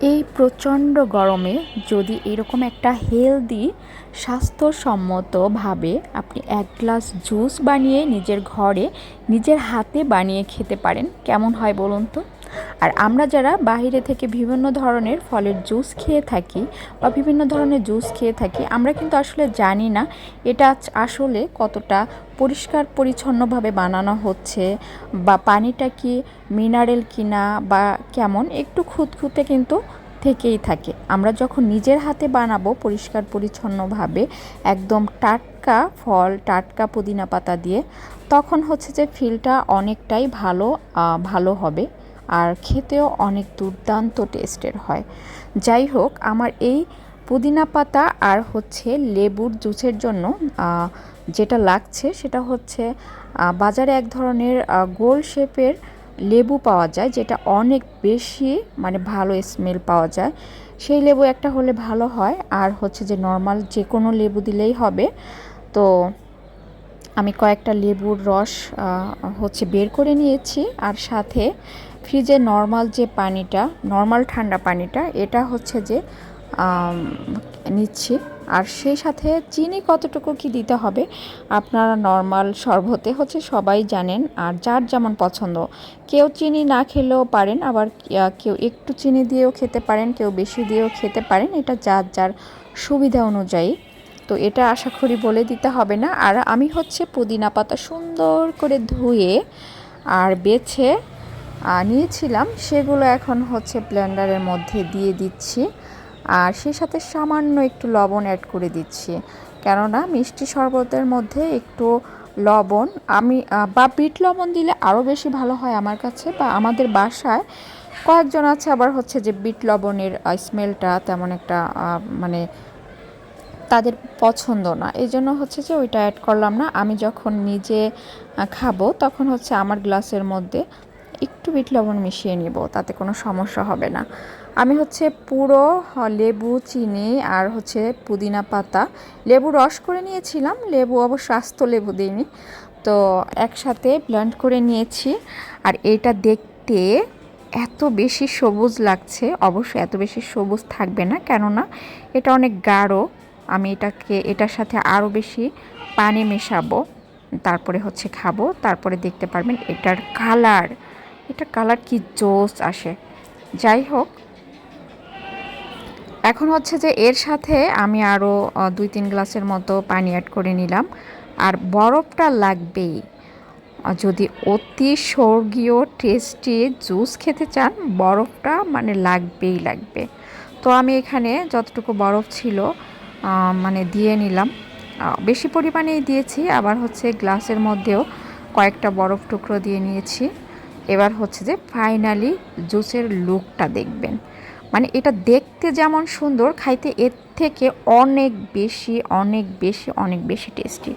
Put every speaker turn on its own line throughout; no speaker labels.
এই প্রচণ্ড গরমে যদি এরকম একটা হেলদি স্বাস্থ্যসম্মতভাবে আপনি এক গ্লাস জুস বানিয়ে নিজের ঘরে, নিজের হাতে বানিয়ে খেতে পারেন, কেমন হয় বলুন তো? আর আমরা যারা বাইরে থেকে বিভিন্ন ধরনের ফলের জুস খেয়ে থাকি বা বিভিন্ন ধরনের জুস খেয়ে থাকি, আমরা কিন্তু আসলে জানি না এটা আসলে কতটা পরিষ্কার পরিচ্ছন্নভাবে বানানো হচ্ছে বা পানিটা কি মিনারেল কিনা বা কেমন একটু খুঁতখুঁতে কিন্তু থেকেই থাকে। আমরা যখন নিজের হাতে বানাবো পরিষ্কার পরিচ্ছন্নভাবে একদম টাটকা ফল, টাটকা পুদিনা পাতা দিয়ে, তখন হচ্ছে যে ফিলটা অনেকটাই ভালো ভালো হবে। আর খেতেও অনেক দুর্দান্ত টেস্টের হয়। যাই হোক আমার এই পুদিনা পাতা আর হচ্ছে লেবুর জুসের জন্য যেটা লাগছে সেটা হচ্ছে বাজারে এক ধরনের গোল শেপের লেবু পাওয়া যায়, যেটা অনেক বেশি মানে ভালো স্মেল পাওয়া যায়। সেই লেবু একটা হলে ভালো হয়, আর হচ্ছে যে নর্মাল যে কোনো লেবু দিলেই হবে। তো আমি কয়েকটা লেবুর রস হচ্ছে বের করে নিয়েছি। আর সাথে ফ্রিজে নর্মাল যে পানিটা, নর্মাল ঠান্ডা পানিটা, এটা হচ্ছে যে নিচ্ছি। আর সেই সাথে চিনি কতটুকু কি দিতে হবে, আপনারা নর্মাল শরবতে হচ্ছে সবাই জানেন। আর যার যেমন পছন্দ, কেউ চিনি না খেলেও পারেন, আবার কেউ একটু চিনি দিয়েও খেতে পারেন, কেউ বেশি দিয়েও খেতে পারেন। এটা যার যার সুবিধা অনুযায়ী তো এটা আশা করি বলে দিতে হবে না। আর আমি হচ্ছে পুদিনা পাতা সুন্দর করে ধুয়ে আর বেছে নিয়েছিলাম। সেগুলো এখন হচ্ছে ব্লেন্ডারের মধ্যে দিয়ে দিচ্ছি। আর সেই সাথে সামান্য একটু লবণ অ্যাড করে দিচ্ছি। কেননা মিষ্টি শরবতের মধ্যে একটু লবণ, আমি বা বিট লবণ দিলে আরও বেশি ভালো হয় আমার কাছে বা আমাদের বাসায়। কয়েকজন আছে আবার হচ্ছে যে বিট লবণের স্মেলটা তেমন একটা মানে তাদের পছন্দ না। এই জন্য হচ্ছে যে ওইটা অ্যাড করলাম না। আমি যখন নিজে খাব তখন হচ্ছে আমার গ্লাসের মধ্যে একটু বিট লবণ মিশিয়ে নিব, তাতে কোনো সমস্যা হবে না। আমি হচ্ছে পুরো লেবু, চিনি আর হচ্ছে পুদিনা পাতা, লেবু রস করে নিয়েছিলাম। লেবু অবশ্য আস্ত লেবু দিইনি। তো একসাথে ব্লেন্ড করে নিয়েছি। আর এটা দেখতে এত বেশি সবুজ লাগছে। অবশ্য এত বেশি সবুজ থাকবে না, কেননা এটা অনেক গাঢ়। আমি এটাকে, এটার সাথে আরও বেশি পানি মেশাবো। তারপরে হচ্ছে খাব। তারপরে দেখতে পারবেন এটার কালার। এটা কালার কি জোস আসে। যাই হোক, এখন হচ্ছে যে এর সাথে আমি আরও দুই তিন গ্লাসের মতো পানি অ্যাড করে নিলাম। আর বরফটা লাগবেই। যদি অতি স্বর্গীয় টেস্টি জুস খেতে চান, বরফটা মানে লাগবেই লাগবে। তো আমি এখানে যতটুকু বরফ ছিল মানে দিয়ে নিলাম। বেশি পরিমাণেই দিয়েছি, আবার হচ্ছে গ্লাসের মধ্যেও কয়েকটা বরফ টুকরো দিয়ে নিয়েছি। এবার হচ্ছে যে ফাইনালি জুসের লুকটা দেখবেন। মানে এটা দেখতে যেমন সুন্দর, খাইতে এর থেকে অনেক বেশি অনেক বেশি অনেক বেশি টেস্টি।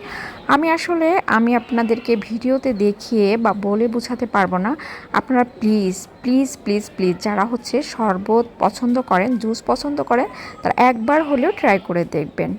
আমি আসলে, আমি আপনাদেরকে ভিডিওতে দেখিয়ে বা বলে বোঝাতে পারব না। আপনারা প্লিজ প্লিজ প্লিজ প্লিজ যারা হচ্ছে শরবত পছন্দ করেন জুস পছন্দ করেন, তারা একবার হলেও ট্রাই করে দেখবেন।